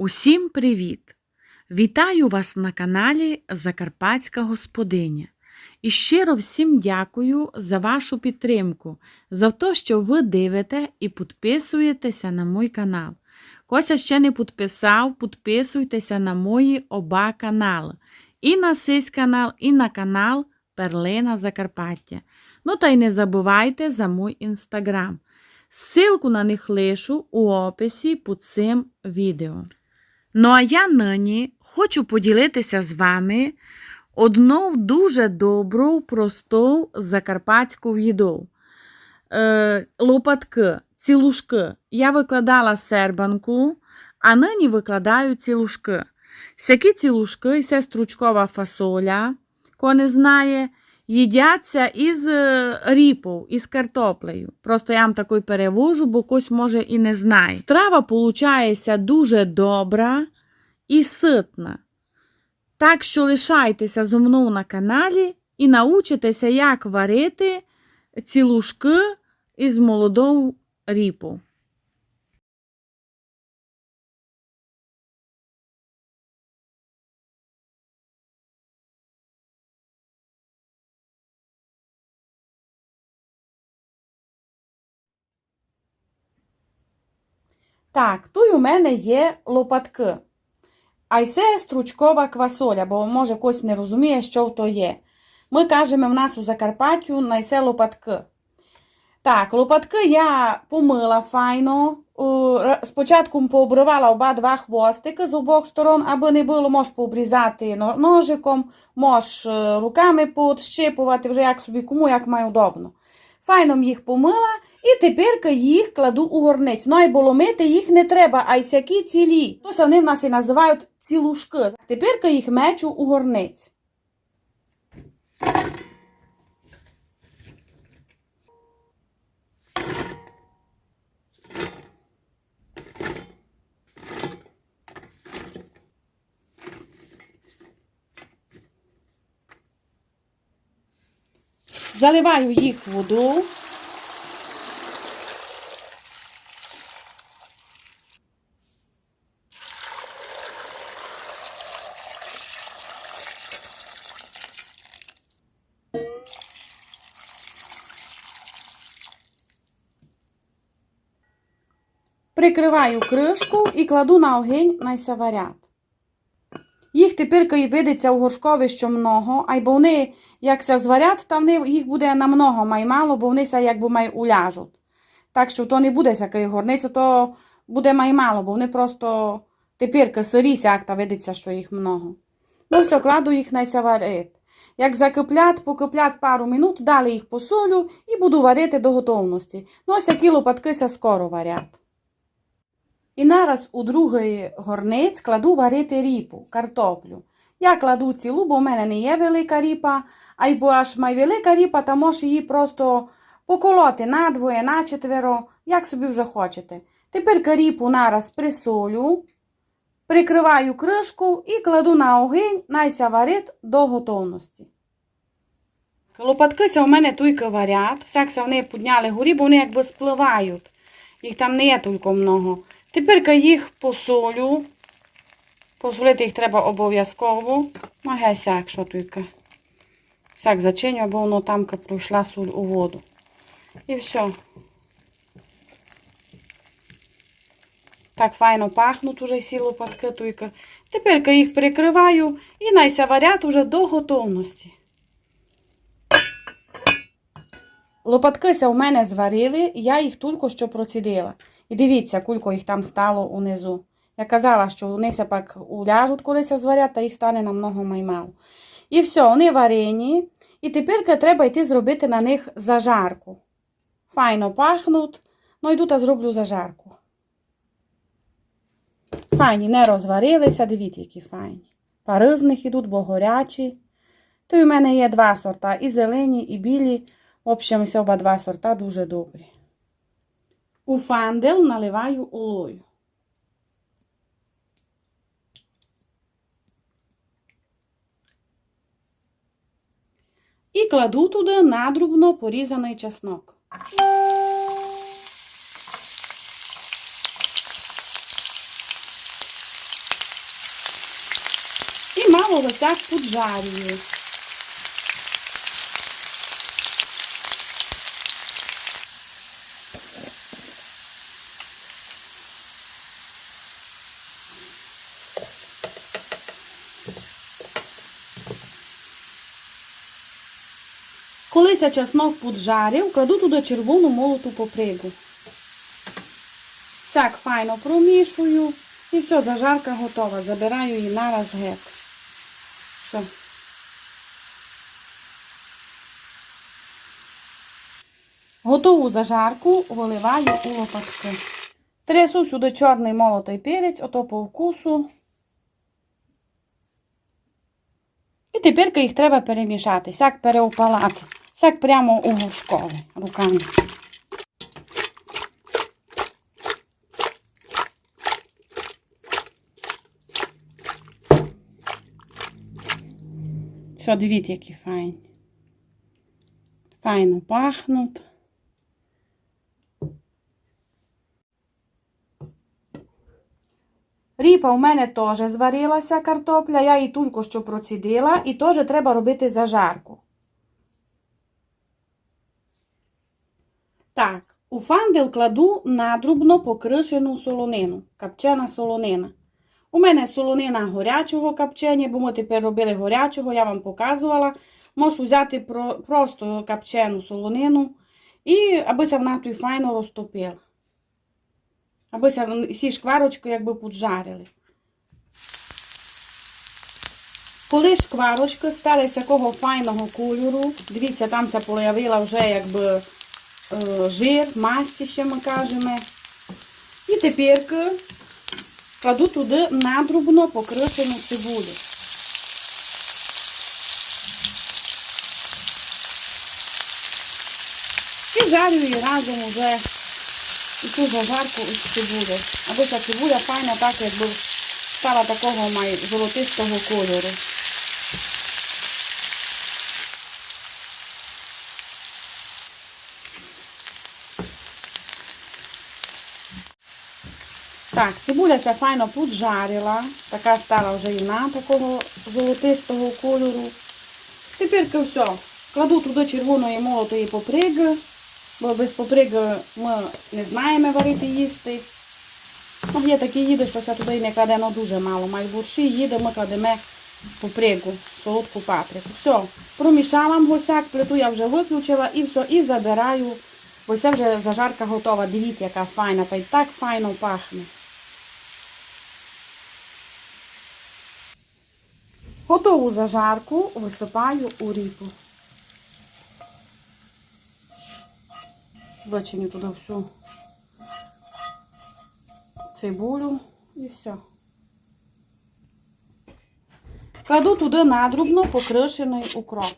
Усім привіт! Вітаю вас на каналі Закарпатська Господиня. І щиро всім дякую за вашу підтримку, за те, що ви дивите і підписуєтеся на мій канал. Кося ще не підписав, підписуйтеся на мої оба канали. І на сись канал, і на канал Перлина Закарпаття. Ну та й не забувайте за мій інстаграм. Ссылку на них лишу у описі під цим відео. Ну а я нині хочу поділитися з вами одну дуже добру, просту закарпатську їду. Е, лопатки, цілушки. Я викладала сербанку, а нині викладаю цілушки. Сякі цілушки і це стручкова фасоля, ко не знає, їдяться із е, ріпою, із картоплею. Просто я вам такий перевожу, бо хтось може і не знає. Страва получається дуже добра і ситна. Так що лишайтеся зо мною на каналі і научитеся, як варити цілушки із молодого ріпу. Так, тут у мене є лопатки. А це стручкова квасоля, бо може хтось не розуміє, що то є. Ми кажемо в нас у Закарпаттю найсе лопатки. Так, лопатки я помила файно. Спочатку пообривала оба два хвостики з обох сторон, аби не було, можеш пообрізати ножиком, можеш е, руками підщипувати, вже як собі кому як має удобно. Файно їх помила і тепер їх кладу у горниць. Ну і було мити їх не треба, а й сякі цілі. Тож вони в нас і називають цілушки. Тепер їх мечу у горниць. Заливаю їх воду. Прикриваю кришку і кладу на огонь найсаварят. Їх тепер видиться у горшкові що много, а вони, як се зварять, то вони, їх буде намного май мало, бо вони се якби май уляжуть. Так що то не буде всякої горниці, то буде май мало, бо вони просто тепер сирі як та видиться, що їх много. Ну все, кладу їх найсаварит. Як закиплять, покиплять пару минут, далі їх посолю і буду варити до готовності. Ну ось які лопатки се скоро варять. І нараз у другий горниць кладу варити ріпу, картоплю. Я кладу цілу, бо в мене не є велика ріпа, а й бо аж май велика ріпа, та можеш її просто поколоти надвоє, на четверо, як собі вже хочете. Тепер ріпу нараз присолю, прикриваю кришку і кладу на огонь, найся варить до готовності. Лопаткися у мене тільки варять, всякся вони підняли горі, бо вони якби спливають. Їх там не є тільки много. Тепер їх посолю. Посолити їх треба обов'язково. Ну, геся, якщо тільки. Всяк зачиню, або воно там пройшла соль у воду. І все. Так файно пахнуть уже всі лопатки тільки. Тепер їх прикриваю і найся варять уже до готовності. Лопаткися у мене зварили, я їх тільки що процідила. І дивіться, кулько їх там стало унизу. Я казала, що вони пак уляжуть, коли зварять, та їх стане намного маймало. І все, вони варені. І тепер треба йти зробити на них зажарку. Файно пахнуть. Ну йду та зроблю зажарку. Файні не розварилися, дивіться, які файні. Пари з них ідуть, бо горячі. То й у мене є два сорта, і зелені, і білі. В общем, оба два сорта дуже добрі. У фандел наливаю олою. І кладу туди надрубно порізаний чеснок. І мало так поджарюю. Колись чеснок поджарив, кладу туди червону молоту попригу. Всяк файно промішую і все, зажарка готова. Забираю її нараз геть. Все. Готову зажарку виливаю у лопатки. Трясу сюди чорний молотий перець, ото по вкусу. І тепер їх треба перемішати, сяк переопалати, сяк прямо у горшкові руками. Все, дивіться, які файні. Файно пахнуть. Ріпа у мене теж зварилася картопля, я її тільки що процідила і теж треба робити зажарку. Так, у фандел кладу надрубно покришену солонину, капчена солонина. У мене солонина горячого капчення, бо ми тепер робили горячого, я вам показувала. Можу взяти про, просто капчену солонину і аби вона тут файно розтопила. Аби всі шкварочки якби поджарили. Коли шкварочки стали з такого файного кольору, дивіться, там ся появила вже якби жир, масті, ще ми кажемо. І тепер кладу туди надрубно покришену цибулю. І жарю її разом уже і цю зажарку із цибулі. Аби ця цибуля файна так, якби стала такого май золотистого кольору. Так, цибуля ця файно поджарила, така стала вже іна такого золотистого кольору. Тепер все. Кладу туди червоної молотої поприги, бо без поприги ми не знаємо варити їсти. Ну, є такі їди, що це туди не кладено дуже мало. Майбурші їде, ми кладемо попригу, солодку паприку. Все, промішала гусяк, плиту я вже виключила і все, і забираю. Бо це вже зажарка готова. Дивіться, яка файна, та й так файно пахне. Готову зажарку висипаю у ріпу. Вичиню туди всю цибулю і все. Кладу туди надрубно покришений укроп.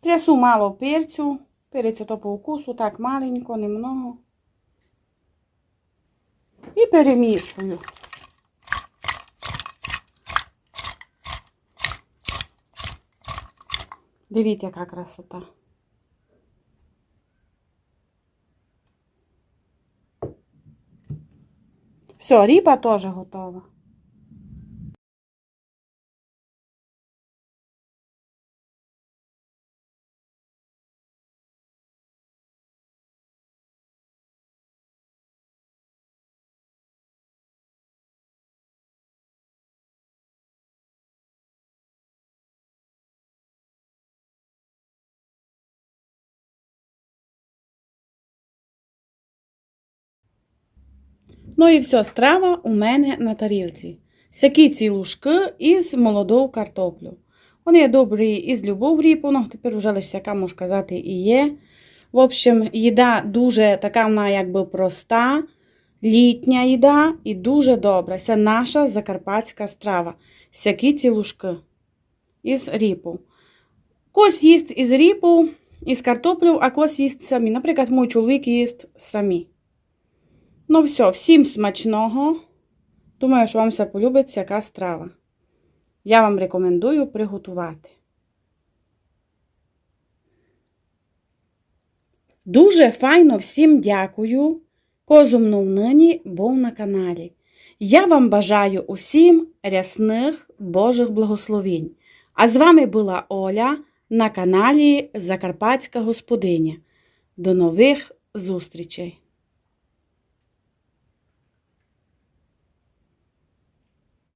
Трясу мало перцю, перець ото по вкусу, так маленько, немного. І перемішую. Дивіться, яка красота. Все, ріба теж готова. Ну і все, страва у мене на тарілці. Сякі ці лужки із молодою картоплю. Вони добрі із любов ріпу, ну тепер вже лише яка, можна сказати, і є. В общем, їда дуже така вона якби проста, літня їда і дуже добра. Це наша закарпатська страва. Сякі ці лужки із ріпу. Кось їсть із ріпу, із картоплю, а кось їсть самі. Наприклад, мій чоловік їсть самі. Ну, все, всім смачного. Думаю, що вам все полюбиться яка страва. Я вам рекомендую приготувати. Дуже файно всім дякую. Козумно нині був на каналі. Я вам бажаю усім рясних Божих благословінь. А з вами була Оля на каналі Закарпатська Господиня. До нових зустрічей!